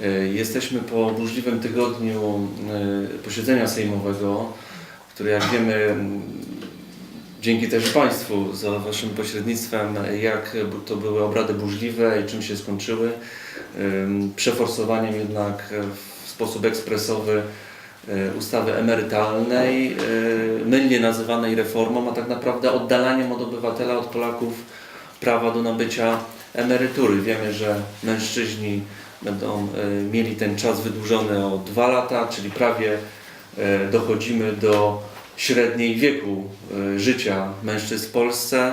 E, Jesteśmy po burzliwym tygodniu e, posiedzenia sejmowego, które jak wiemy dzięki też Państwu za Waszym pośrednictwem, jak to były obrady burzliwe i czym się skończyły. Ym, Przeforsowaniem jednak w sposób ekspresowy e, ustawy emerytalnej, e, mylnie nazywanej reformą, a tak naprawdę oddalaniem od obywatela, od Polaków prawa do nabycia emerytury. Wiemy, że mężczyźni będą e, mieli ten czas wydłużony o dwa lata, czyli prawie e, dochodzimy do średniej wieku e, życia mężczyzn w Polsce.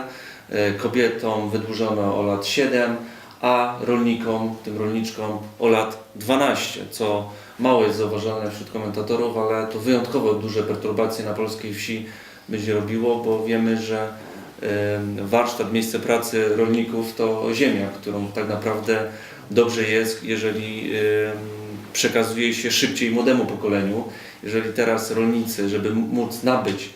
Kobietom wydłużono o lat 7, a rolnikom, tym rolniczkom o lat 12, co mało jest zauważalne wśród komentatorów, ale to wyjątkowo duże perturbacje na polskiej wsi będzie robiło, bo wiemy, że warsztat, miejsce pracy rolników to ziemia, którą tak naprawdę dobrze jest, jeżeli przekazuje się szybciej młodemu pokoleniu. Jeżeli teraz rolnicy, żeby móc nabyć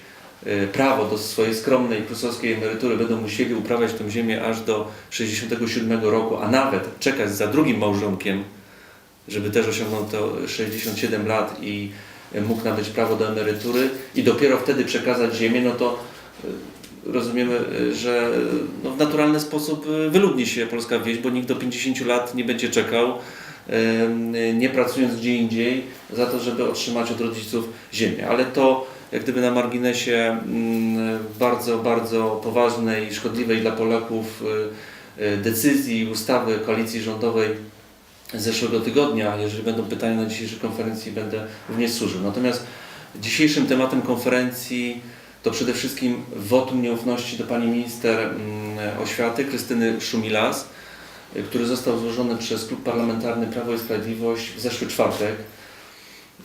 e, prawo do swojej skromnej prusowskiej emerytury, będą musieli uprawiać tę ziemię aż do 67 roku, a nawet czekać za drugim małżonkiem, żeby też osiągnął to 67 lat i e, mógł nabyć prawo do emerytury i dopiero wtedy przekazać ziemię, no to e, rozumiemy, e, że no, w naturalny sposób e, wyludni się polska wieś, bo nikt do 50 lat nie będzie czekał, em, nie pracując gdzie indziej, za to, żeby otrzymać od rodziców ziemię. Ale to jak gdyby na marginesie mm, bardzo, bardzo poważnej szkodliwej dla Polaków decyzji, ustawy koalicji rządowej zeszłego tygodnia. Jeżeli będą pytania na dzisiejszej konferencji, będę również służył. Natomiast dzisiejszym tematem konferencji to przede wszystkim wotum nieufności do pani minister mm, oświaty Krystyny Szumilas, który został złożony przez Klub Parlamentarny Prawo i Sprawiedliwość w zeszły czwartek,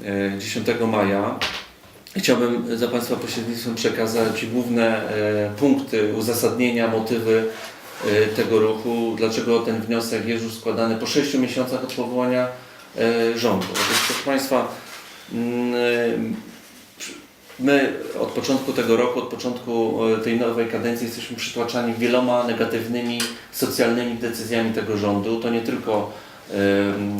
y, 10 maja. Chciałbym za Państwa pośrednictwem przekazać główne e, punkty uzasadnienia, motywy e, tego ruchu, dlaczego ten wniosek jest już składany po 6 miesiącach od powołania e, rządu. Otóż, proszę Państwa, mm, my od początku tego roku, od początku e, tej nowej kadencji jesteśmy przytłaczani wieloma negatywnymi socjalnymi decyzjami tego rządu. To nie tylko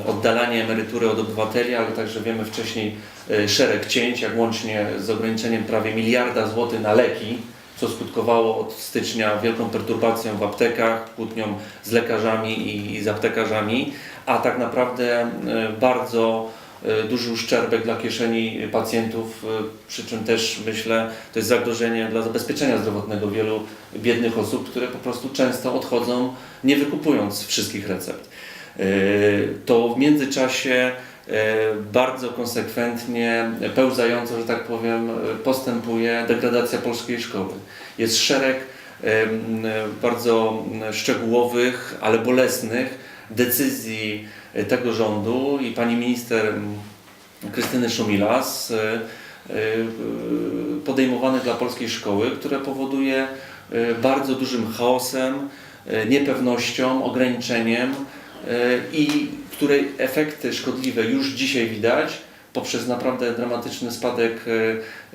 oddalanie emerytury od obywateli, ale także wiemy wcześniej e, szereg cięć, jak łącznie z ograniczeniem prawie miliarda złotych na leki, co skutkowało od stycznia wielką perturbacją w aptekach, kłótnią z lekarzami i, z aptekarzami, a tak naprawdę e, bardzo duży uszczerbek dla kieszeni pacjentów, e, przy czym też myślę, to jest zagrożenie dla zabezpieczenia zdrowotnego wielu biednych osób, które po prostu często odchodzą nie wykupując wszystkich recept. E, To w międzyczasie e, bardzo konsekwentnie, pełzająco, że tak powiem, e, postępuje degradacja polskiej szkoły. Jest szereg bardzo szczegółowych, ale bolesnych decyzji e, tego rządu i pani minister Krystyny Szumilas e, e, podejmowanych dla polskiej szkoły, które powoduje e, bardzo dużym chaosem, e, niepewnością, ograniczeniem e, i której efekty szkodliwe już dzisiaj widać poprzez naprawdę dramatyczny spadek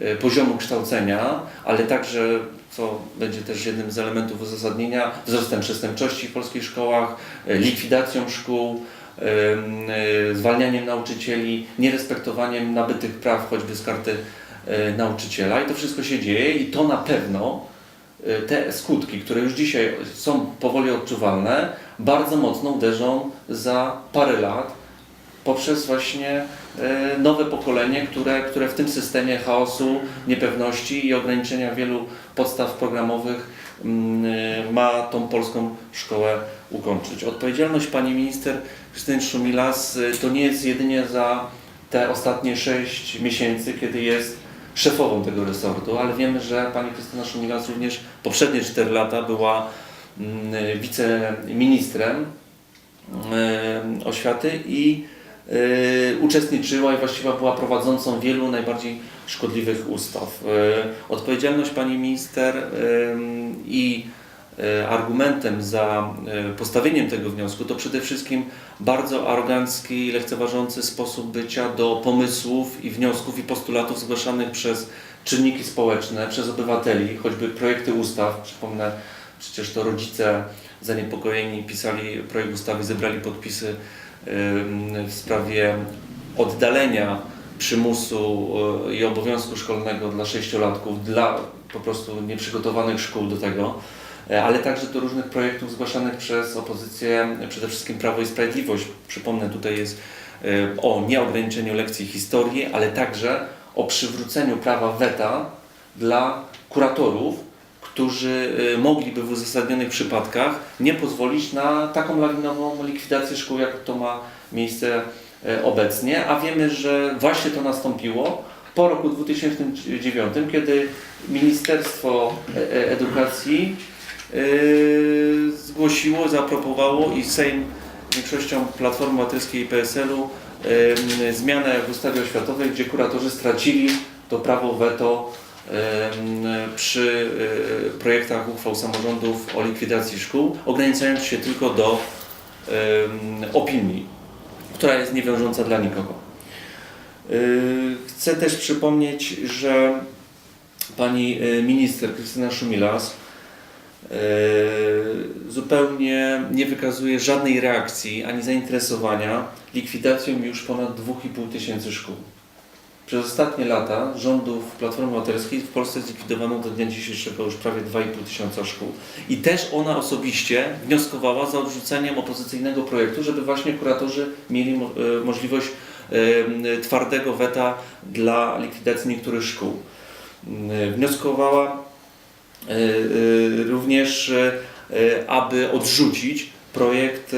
e, e, poziomu kształcenia, ale także, co będzie też jednym z elementów uzasadnienia, wzrostem przestępczości w polskich szkołach, e, likwidacją szkół, e, zwalnianiem nauczycieli, nierespektowaniem nabytych praw, choćby z karty e, nauczyciela. I to wszystko się dzieje i to na pewno e, te skutki, które już dzisiaj są powoli odczuwalne, bardzo mocno uderzą za parę lat poprzez właśnie nowe pokolenie, które, które w tym systemie chaosu, niepewności i ograniczenia wielu podstaw programowych ma tą polską szkołę ukończyć. Odpowiedzialność pani minister Krystyny Szumilas e, to nie jest jedynie za te ostatnie 6 miesięcy, kiedy jest szefową tego resortu, ale wiemy, że pani Krystyna Szumilas również poprzednie 4 lata była mm, wiceministrem e, oświaty i uczestniczyła i właściwie była prowadzącą wielu najbardziej szkodliwych ustaw. E, Odpowiedzialność pani minister e, i argumentem za postawieniem tego wniosku to przede wszystkim bardzo arogancki i lekceważący sposób bycia do pomysłów i wniosków i postulatów zgłaszanych przez czynniki społeczne, przez obywateli, choćby projekty ustaw, przypomnę, przecież to rodzice zaniepokojeni pisali projekt ustawy, zebrali podpisy w sprawie oddalenia przymusu y, i obowiązku szkolnego dla sześciolatków, dla po prostu nieprzygotowanych szkół do tego, e, ale także do różnych projektów zgłaszanych przez opozycję, przede wszystkim Prawo i Sprawiedliwość. Przypomnę, tutaj jest e, o nieograniczeniu lekcji historii, ale także o przywróceniu prawa weta dla kuratorów, którzy e, mogliby w uzasadnionych przypadkach nie pozwolić na taką lawinową likwidację szkół, jak to ma miejsce e, obecnie, a wiemy, że właśnie to nastąpiło po roku 2009, kiedy Ministerstwo e- Edukacji zgłosiło, zaaprobowało i Sejm większością Platformy Obywatelskiej i PSL-u zmianę w ustawie oświatowej, gdzie kuratorzy stracili to prawo weto przy e, projektach uchwał samorządów o likwidacji szkół, ograniczając się tylko do opinii, która jest niewiążąca dla nikogo. Y, Chcę też przypomnieć, że pani y, minister Krystyna Szumilas zupełnie nie wykazuje żadnej reakcji ani zainteresowania likwidacją już ponad 2,5 tysięcy szkół. Przez ostatnie lata rządów Platformy Obywatelskiej w Polsce zlikwidowano do dnia dzisiejszego już prawie 2,5 tysiąca szkół. I też ona osobiście wnioskowała za odrzuceniem opozycyjnego projektu, żeby właśnie kuratorzy mieli e, możliwość twardego weta dla likwidacji niektórych szkół. E, Wnioskowała e, również, aby odrzucić projekt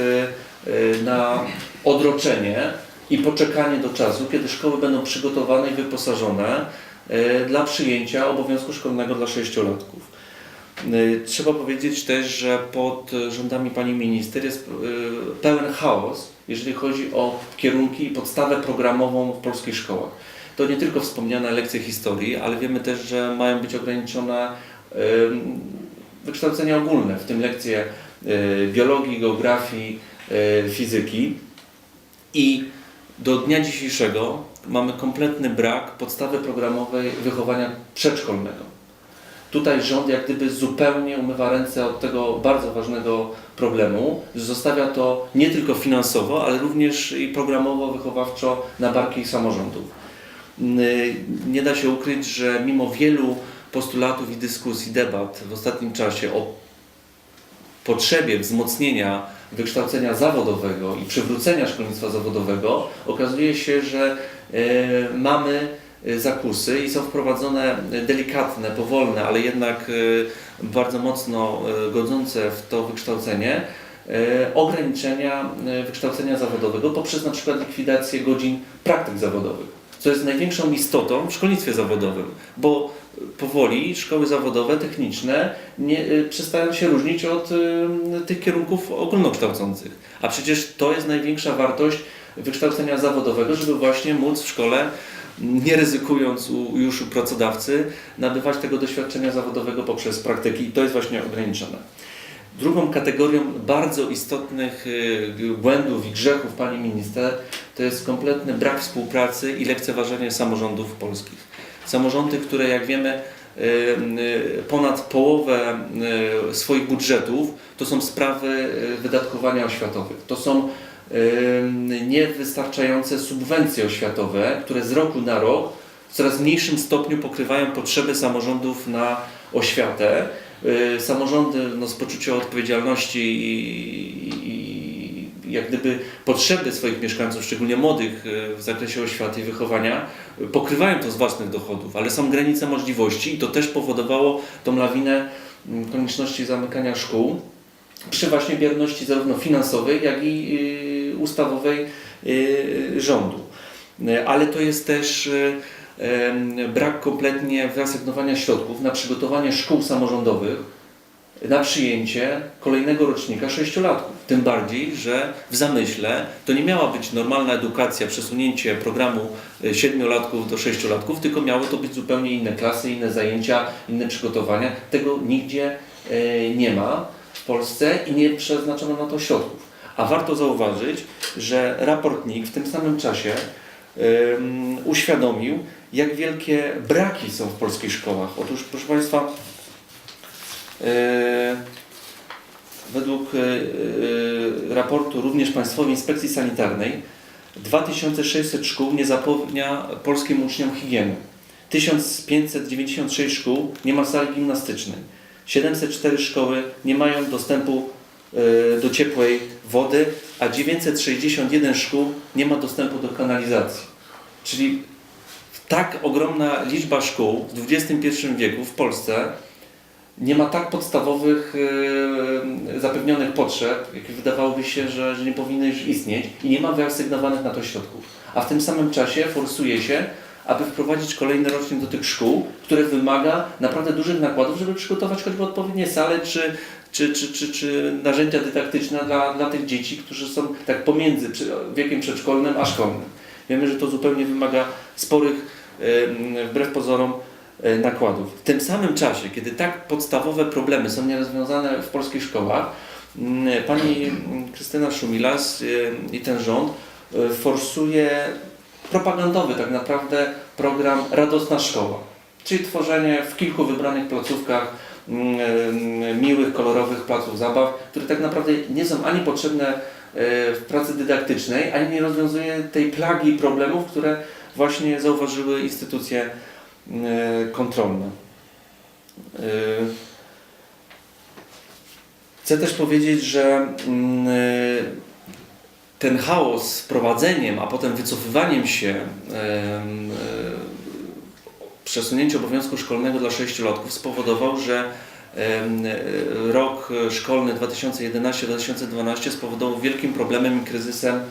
na odroczenie i poczekanie do czasu, kiedy szkoły będą przygotowane i wyposażone e, dla przyjęcia obowiązku szkolnego dla sześciolatków. E, Trzeba powiedzieć też, że pod rządami pani minister jest e, pełen chaos, jeżeli chodzi o kierunki i podstawę programową w polskich szkołach. To nie tylko wspomniane lekcje historii, ale wiemy też, że mają być ograniczone wykształcenia ogólne, w tym lekcje biologii, geografii, fizyki. I do dnia dzisiejszego mamy kompletny brak podstawy programowej wychowania przedszkolnego. Tutaj rząd jak gdyby zupełnie umywa ręce od tego bardzo ważnego problemu, zostawia to nie tylko finansowo, ale również i programowo, wychowawczo na barki samorządów. Nie da się ukryć, że mimo wielu postulatów i dyskusji, debat w ostatnim czasie o potrzebie wzmocnienia wykształcenia zawodowego i przywrócenia szkolnictwa zawodowego, okazuje się, że e, mamy e, zakusy i są wprowadzone delikatne, powolne, ale jednak e, bardzo mocno godzące w to wykształcenie ograniczenia wykształcenia zawodowego poprzez na przykład likwidację godzin praktyk zawodowych, co jest największą istotą w szkolnictwie zawodowym, bo powoli szkoły zawodowe, techniczne nie, y, przestają się różnić od y, tych kierunków ogólnokształcących. A przecież to jest największa wartość wykształcenia zawodowego, żeby właśnie móc w szkole, nie ryzykując u, już u pracodawcy, nabywać tego doświadczenia zawodowego poprzez praktyki i to jest właśnie ograniczone. Drugą kategorią bardzo istotnych y, błędów i grzechów pani minister to jest kompletny brak współpracy i lekceważenie samorządów polskich. Samorządy, które jak wiemy y, y, ponad połowę y, swoich budżetów to są sprawy wydatkowania oświatowych. To są niewystarczające subwencje oświatowe, które z roku na rok w coraz mniejszym stopniu pokrywają potrzeby samorządów na oświatę. Samorządy no, z poczucia odpowiedzialności i jak gdyby potrzeby swoich mieszkańców, szczególnie młodych y, w zakresie oświaty i wychowania, y, pokrywają to z własnych dochodów, ale są granice możliwości i to też powodowało tą lawinę mm, konieczności zamykania szkół przy właśnie bierności zarówno finansowej, jak i y, ustawowej rządu. Ale to jest też brak kompletnie wyasygnowania środków na przygotowanie szkół samorządowych na przyjęcie kolejnego rocznika sześciolatków. Tym bardziej, że w zamyśle to nie miała być normalna edukacja, przesunięcie programu y, siedmiolatków do sześciolatków, tylko miały to być zupełnie inne klasy, inne zajęcia, inne przygotowania. Tego nigdzie y, nie ma w Polsce i nie przeznaczono na to środków. A warto zauważyć, że raport NIK w tym samym czasie uświadomił, jak wielkie braki są w polskich szkołach. Otóż, proszę Państwa, yy, według e, e, raportu również Państwowej Inspekcji Sanitarnej 2600 szkół nie zapewnia polskim uczniom higieny. 1596 szkół nie ma sali gimnastycznej. 704 szkoły nie mają dostępu e, do ciepłej wody, a 961 szkół nie ma dostępu do kanalizacji. Czyli tak ogromna liczba szkół w XXI wieku w Polsce nie ma tak podstawowych e, zapewnionych potrzeb, jakie wydawałoby się, że, że nie powinny już istnieć i nie ma wyasygnowanych na to środków. A w tym samym czasie forsuje się, aby wprowadzić kolejny rocznik do tych szkół, które wymaga naprawdę dużych nakładów, żeby przygotować choćby odpowiednie sale czy, czy, czy, czy, czy narzędzia dydaktyczne dla, dla tych dzieci, którzy są tak pomiędzy wiekiem przedszkolnym a szkolnym. Wiemy, że to zupełnie wymaga sporych, e, wbrew pozorom, nakładów. W tym samym czasie, kiedy tak podstawowe problemy są nierozwiązane w polskich szkołach, mm, pani mm, Krystyna Szumilas y, i ten rząd y, forsuje propagandowy tak naprawdę program Radosna Szkoła, czyli tworzenie w kilku wybranych placówkach mm, miłych, kolorowych placów zabaw, które tak naprawdę nie są ani potrzebne e, w pracy dydaktycznej, ani nie rozwiązuje tej plagi problemów, które właśnie zauważyły instytucje e, kontrolne. E, Chcę też powiedzieć, że mm, e, ten chaos z prowadzeniem, a potem wycofywaniem się, e, przesunięcie obowiązku szkolnego dla sześciolatków spowodował, że e, rok szkolny 2011-2012 spowodował wielkim problemem i kryzysem em,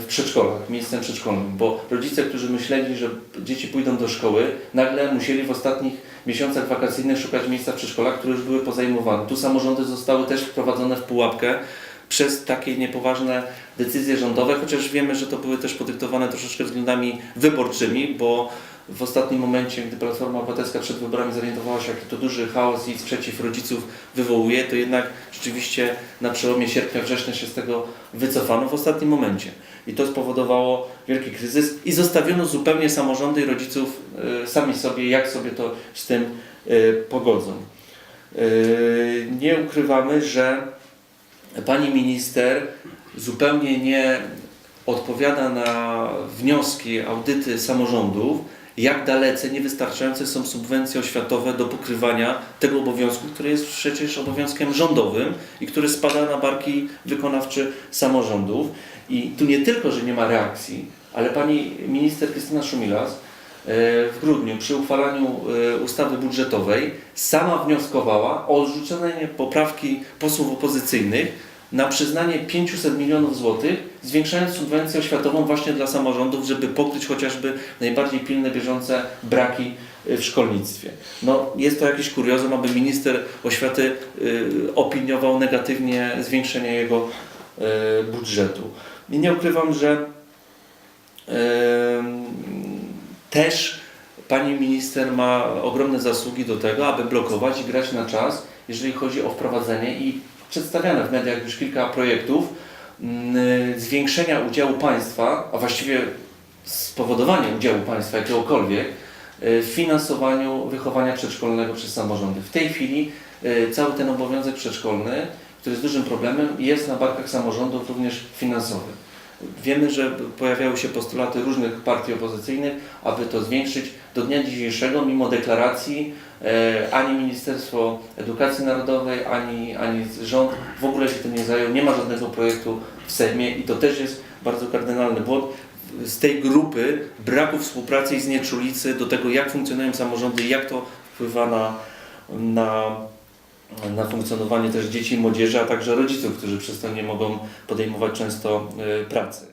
w przedszkolach, miejscem przedszkolnym, bo rodzice, którzy myśleli, że dzieci pójdą do szkoły, nagle musieli w ostatnich miesiącach wakacyjnych szukać miejsca w przedszkolach, które już były pozajmowane. Tu samorządy zostały też wprowadzone w pułapkę przez takie niepoważne decyzje rządowe, chociaż wiemy, że to były też podyktowane troszeczkę względami wyborczymi, bo w ostatnim momencie, gdy Platforma Obywatelska przed wyborami zorientowała się, jaki to duży chaos i sprzeciw rodziców wywołuje, to jednak rzeczywiście na przełomie sierpnia, września się z tego wycofano w ostatnim momencie. I to spowodowało wielki kryzys i zostawiono zupełnie samorządy i rodziców e, sami sobie, jak sobie to z tym e, pogodzą. E, Nie ukrywamy, że pani minister zupełnie nie odpowiada na wnioski, audyty samorządów, jak dalece niewystarczające są subwencje oświatowe do pokrywania tego obowiązku, który jest przecież obowiązkiem rządowym i który spada na barki wykonawcze samorządów. I tu nie tylko, że nie ma reakcji, ale pani minister Krystyna Szumilas w grudniu przy uchwalaniu e, ustawy budżetowej sama wnioskowała o odrzucenie poprawki posłów opozycyjnych na przyznanie 500 milionów złotych, zwiększając subwencję oświatową właśnie dla samorządów, żeby pokryć chociażby najbardziej pilne, bieżące braki y, w szkolnictwie. No, jest to jakiś kuriozum, aby minister oświaty y, opiniował negatywnie zwiększenie jego budżetu. I nie ukrywam, że też pani minister ma ogromne zasługi do tego, aby blokować i grać na czas, jeżeli chodzi o wprowadzenie i przedstawiane w mediach już kilka projektów mm, zwiększenia udziału państwa, a właściwie spowodowania udziału państwa jakiegokolwiek y, w finansowaniu wychowania przedszkolnego przez samorządy. W tej chwili y, cały ten obowiązek przedszkolny, który jest dużym problemem, jest na barkach samorządów również finansowych. Wiemy, że pojawiały się postulaty różnych partii opozycyjnych, aby to zwiększyć. Do dnia dzisiejszego, mimo deklaracji, e, ani Ministerstwo Edukacji Narodowej, ani, ani rząd w ogóle się tym nie zajął. Nie ma żadnego projektu w Sejmie i to też jest bardzo kardynalny błąd. Z tej grupy braku współpracy i znieczulicy do tego, jak funkcjonują samorządy, jak to wpływa na, na na funkcjonowanie też dzieci i młodzieży, a także rodziców, którzy przez to nie mogą podejmować często y, pracy.